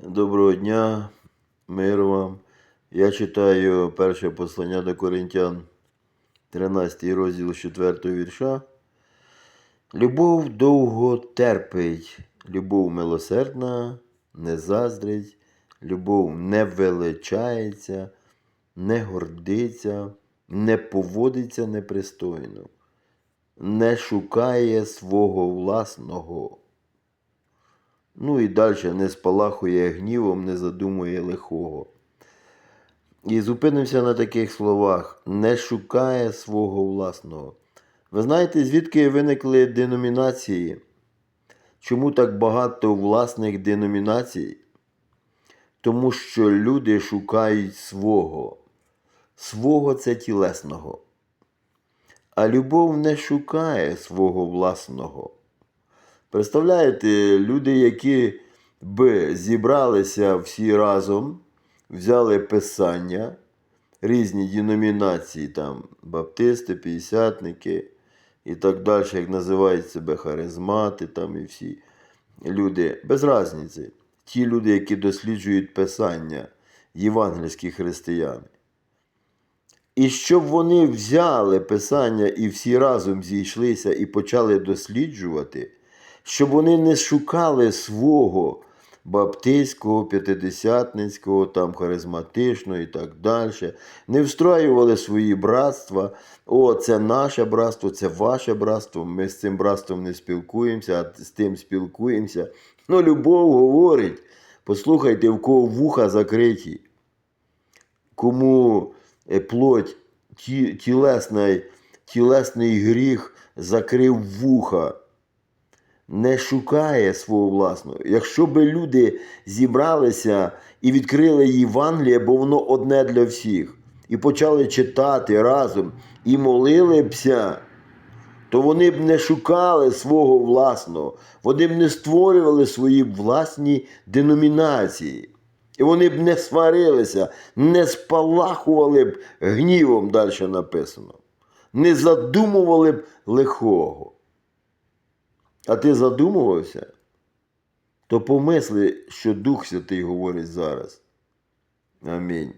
Доброго дня, мир вам. Я читаю перше послання до Коринтян, 13 розділ 4 вірша. Любов довго терпить, любов милосердна, не заздрить, любов не величається, не гордиться, не поводиться непристойно, не шукає свого власного. Ну і далі не спалахує гнівом, не задумує лихого. І зупинимося на таких словах: не шукає свого власного. Ви знаєте, звідки виникли деномінації? Чому так багато власних деномінацій? Тому що люди шукають свого. Свого це тілесного. А любов не шукає свого власного. Представляєте, люди, які б зібралися всі разом, взяли писання, різні деномінації, там баптисти, п'ятдесятники і так далі, як називають себе харизмати, там і всі люди, без різниці. Ті люди, які досліджують писання, євангельські християни. І щоб вони взяли писання і всі разом зійшлися і почали досліджувати, щоб вони не шукали свого баптистського, п'ятидесятницького, там харизматичного і так далі, не встраювали свої братства. О, це наше братство, це ваше братство. Ми з цим братством не спілкуємося, а з тим спілкуємося. Ну, любов говорить. Послухайте, в кого вуха закриті кому е, плоть, тілесний, тілесний гріх закрив вуха, не шукає свого власного. Якщо би люди зібралися і відкрили Євангеліє, бо воно одне для всіх, і почали читати разом і молили бся, то вони б не шукали свого власного, вони б не створювали свої власні деномінації. І вони б не сварилися, не спалахували б гнівом, далі написано, не задумували б лихого. А ти задумувався? То помисли, що Дух Святий говорить зараз. Амінь.